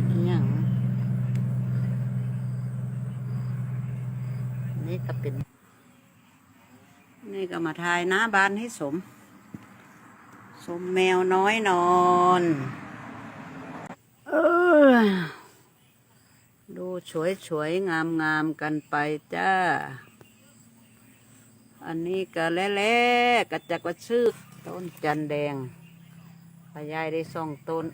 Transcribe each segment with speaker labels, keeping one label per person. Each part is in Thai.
Speaker 1: เป็นอหย่างนี่ก็เป็น นี่ก็มาทายหน้าบ้านให้สม สมแมวน้อยนอน เออ ดูสวยสวยงามงามๆกันไปจ้า อันนี้ก็แล่ๆกระจักกระชื่อต้นจันแดงพยายได้สองต้น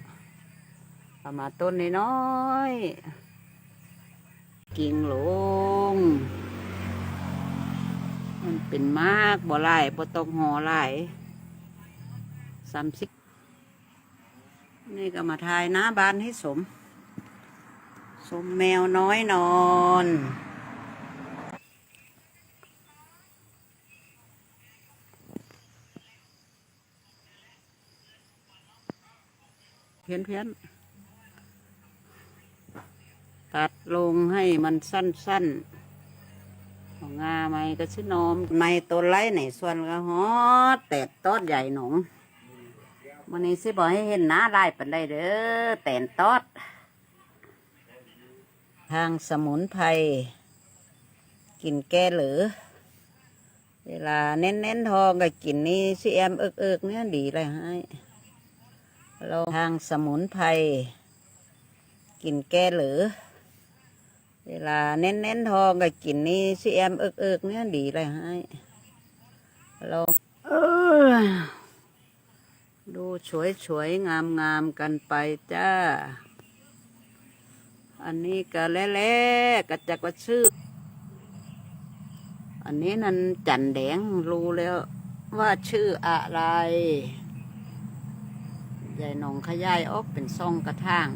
Speaker 1: มาต้นน้อยกิ่งลง มันเป็นมากบ่หลบ่ต้องห่อหลสามสิบนี่ก็มาทายหน้าบ้านให้สม สมแมวน้อยนอนเพี้ยนเพี้ยน ตัดลงให้มันสั้นๆของงาไม่ก็ชื่อนอมในตัวไล่ในส่วนก็ฮอดแตดตอดใหญ่หนงวันนี้สิบอกให้เห็นหน้าได้ปันได้เด้อแตนตอด ทางสมุนไพรกินแก้หลือ เวลาเน้นเน้นๆทองก็กินนี่ซีแอมเอิกเอิกเนี่ยดีเลยให้เราทางสมุนไพรกินแก้หลือ เวลาเน้นเน้นทองก็กินนี่ซีแอมเอิกเอิกเนี่ยดีเลยให้เราเออดูสวยสวยงามงามๆกันไปจ้า อันนี้ก็แล่ๆกระจักกระชื่อ อันนี้นั่นจันแดงรู้แล้วว่าชื่ออะไร ใหญ่หนองขยายออกเป็นซองกระถาง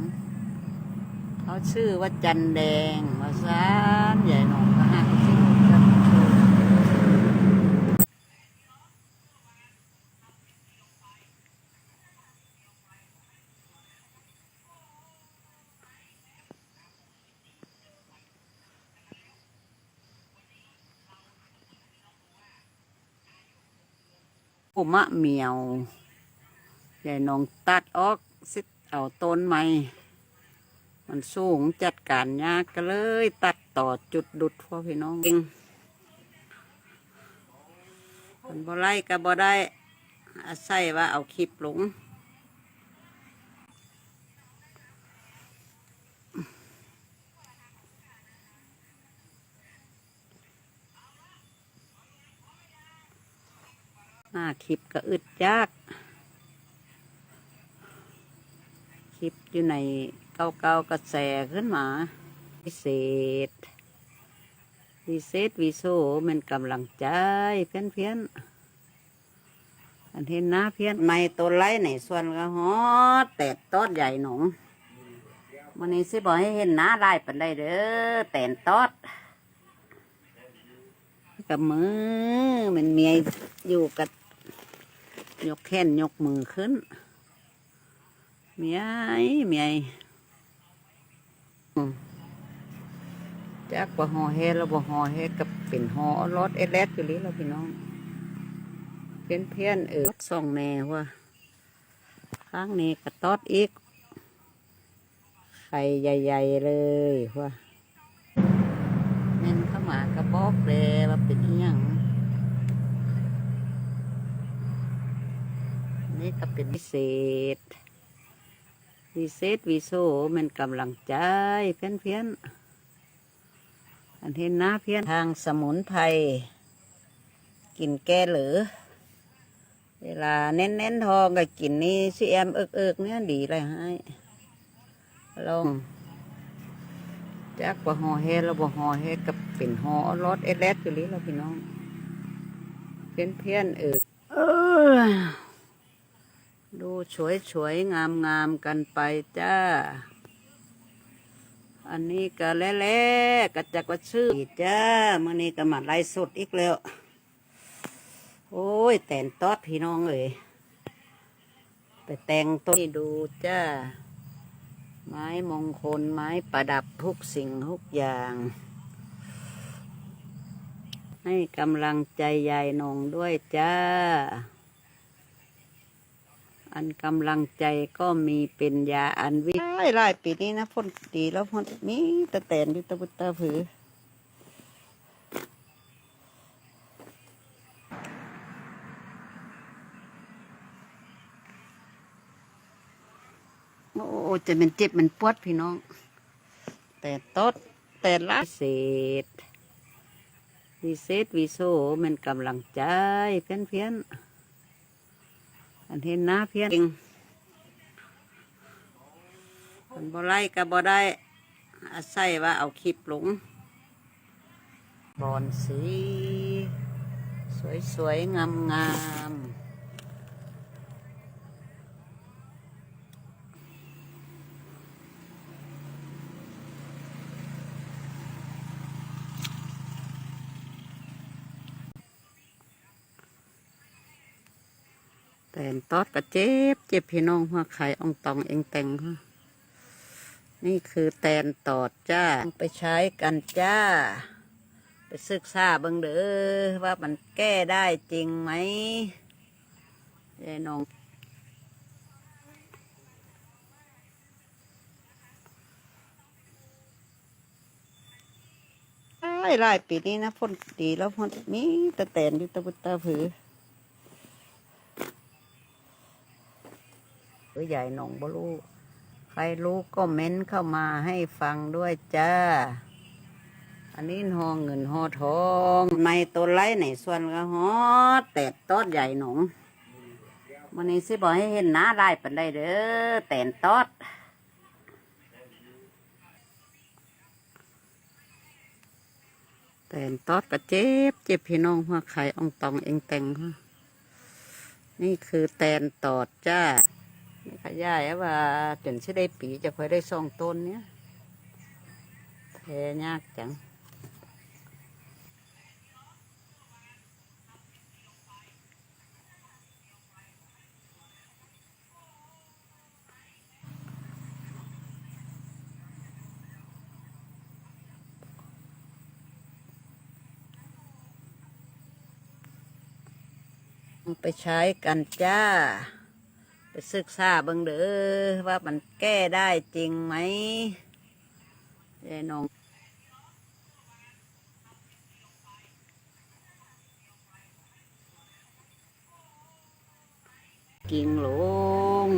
Speaker 1: เขาชื่อว่าจันแดงว่าซานใหญ่หนองก็หักชื่อกันชื่ออุมะเหมียว ใหญ่หนองตัดออกสิเอาต้นไม้ มันสูงจัดการยากก็เลย ตัดต่อจุดดุดพ่อพี่น้องเองมันบ่ไล่ก็บ่ได้ อาศัยว่าเอาคลิปลงหน้าคลิปก็อึดยาก คลิปอยู่ใน เก้าเกากระแสขึ้นมาพิเศษพิเศษวิโซเป็นกำลังใจเพี้ยนเพี้ยนอันเห็นหน้าเพี้ยนในตัวไล่ในส่วนก็ฮอดแตดตอดใหญ่หนงวันนี้สิบอกให้เห็นหน้าได้ปันได้เด้อแตนตอดกับมือมันเมียอยู่กับยกแขนยกมือขึ้นเมียเมีย จักว่หอเฮดแล้วบ่หอเฮดกับเป็นหอรถเอเลสอยู่นี้แล้วพี่น้อง เพี้ยนเพี้ยนเออส่องแน่ว่าข้างนี้กระตอดอีกไข่ใหญ่ๆเลยว่าเน้นเข้ามากระบอกเลยว่าเป็นอย่างนี่ก็เป็นพิเศษ วิเศษวิโซเป็นกำลังใจเพี้ยนเพี้ยนๆอันเห็นหน้าเพี้ยนทางสมุนไพรกินแก้เหลือ เวลาเน้นเน้นๆทองก็กินนี่ซีแอมเอิกเอิกๆเนี่ยดีเลยให้ลองจักว่าหอเฮดแล้วบ่หอเฮดกับเป็นหอรถเอสเลสอยู่นี้แล้วพี่น้อง เพี้ยนเพี้ยนๆเออเออ ดูสวยสวยงามงามๆกันไปจ้า อันนี้ก็แล่ๆกระจักกระชื่อจ้ามื่อนี้ก็มาไล่สดอีกแล้ว โอ้ย แต่นตอดพี่น้องเอ้ยไปแต่งต้นนี่ดูจ้า ไม้มงคลไม้ประดับทุกสิ่งทุกอย่าง ให้กำลังใจยายนงด้วยจ้า อันกำลังใจก็มีเป็นยาอันวิไล่ไล่ปีนี้นะพ่นดีแล้วพ่นมีแตะแตนอยู่ตะบุตตะผือโอ้จะเป็นเจ็บมันปวดพี่น้อง แต่ตดแต่ละเศษวิเศษวิโซมันกำลังใจเพี้ยนเพี้ยนๆ อันเห็นหน้าเพี้ยนองมันบ่ไล่ก็บ่ได้อาศัยว่าเอาคลิปลงบอนสี สวยๆ งามๆ นตอดก็เจ็บ เจ็บพี่น้องหัวไข่องตองเองแต่งค่ะนี่คือแตนตอดจ้า ไปใช้กันจ้า ไปศึกษาเบิ่งเด้อว่ามันแก้ได้จริงไหมยายน้องไล่ไล่ปีนี้นะพ่นดีแล้วพ่นมีแตะแตนอยู่ตะบุตตะผือ หรือใหญ่หนองบลูใครรู้ก็เม้นเข้ามาให้ฟังด้วยจ้า อันนี้หองเงินหอทองในตัวไล่ในส่วนก็หอแต่ตอดใหญ่หนองวันนี้สิบอกให้เห็นหน้าไล่ปันได้เด้อแต่นตอดแต่นตอดก็เจ็บเจ็บพี่น้องหัวไข่องตองเองแต่งค่ะนี่คือแตนตอดจ้า ขยายว่าจนสิได้ปีจะค่อยได้สองต้นเนี้ยแทยากจังไปใช้กันจ้า ไปศึกษาเบิ่งเด้อว่ามันแก้ได้จริงไหมยายน้องกิ่งลง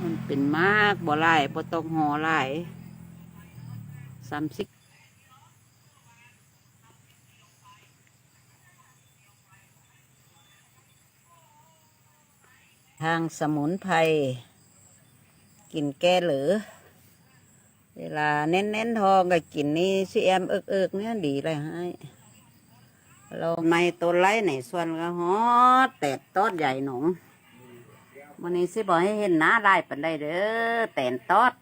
Speaker 1: มันเป็นมากบ่ไล่บ่ต้องหอไล่สามสิบ ทางสมุนไพรกินแก้หรือ เวลาเน้นเน้นทองก็กินนี่ซีแอมเอิกเอิกๆเนี่ยดีเลยให้เราไม่ตัวไล่ในส่วนก็ฮอดแต่ตอดใหญ่หนงวันนี้สิบอกให้เห็นหน้าได้ปันได้เด้อแต่นตอด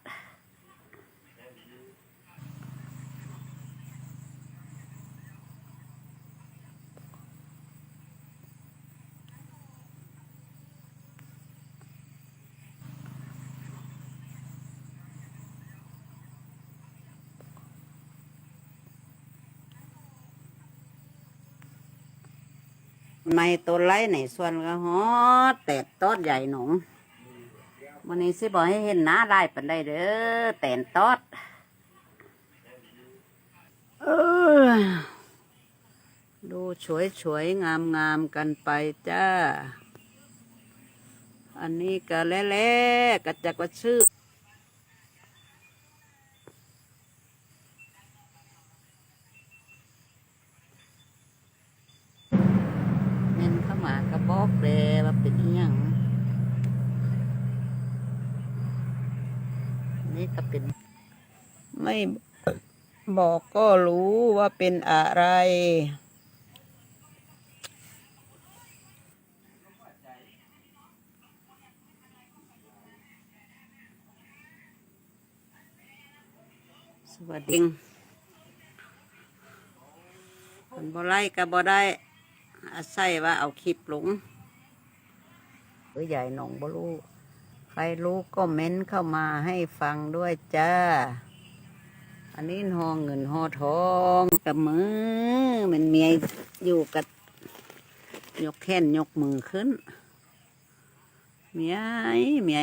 Speaker 1: ในตัวไล่ในส่วนก็ฮอดแต่ตอดใหญ่หนองวันนี้สิบอกให้เห็นหน้าไล่ปันได้เด้อแต่นตอดเออดูสวยสวยงามงามๆกันไปจ้า อันนี้ก็แล้วๆก็จะก็ชื่อามากระบอกเลยว่าเป็นอหย่างนี่ก็เป็น ไม่บอกก็รู้ว่าเป็นอะไร สวัสดีคนบ่ไล่ก็บ่ได้อาศัยว่าเอาคลิปลง หรือใหญ่หนองบลูใครรู้ก็เม้นเข้ามาให้ฟังด้วยจ้า อันนี้หองเงินหอทองกับมือมันเมียอยู่กับยกแขนยกมือขึ้นเมียเมีย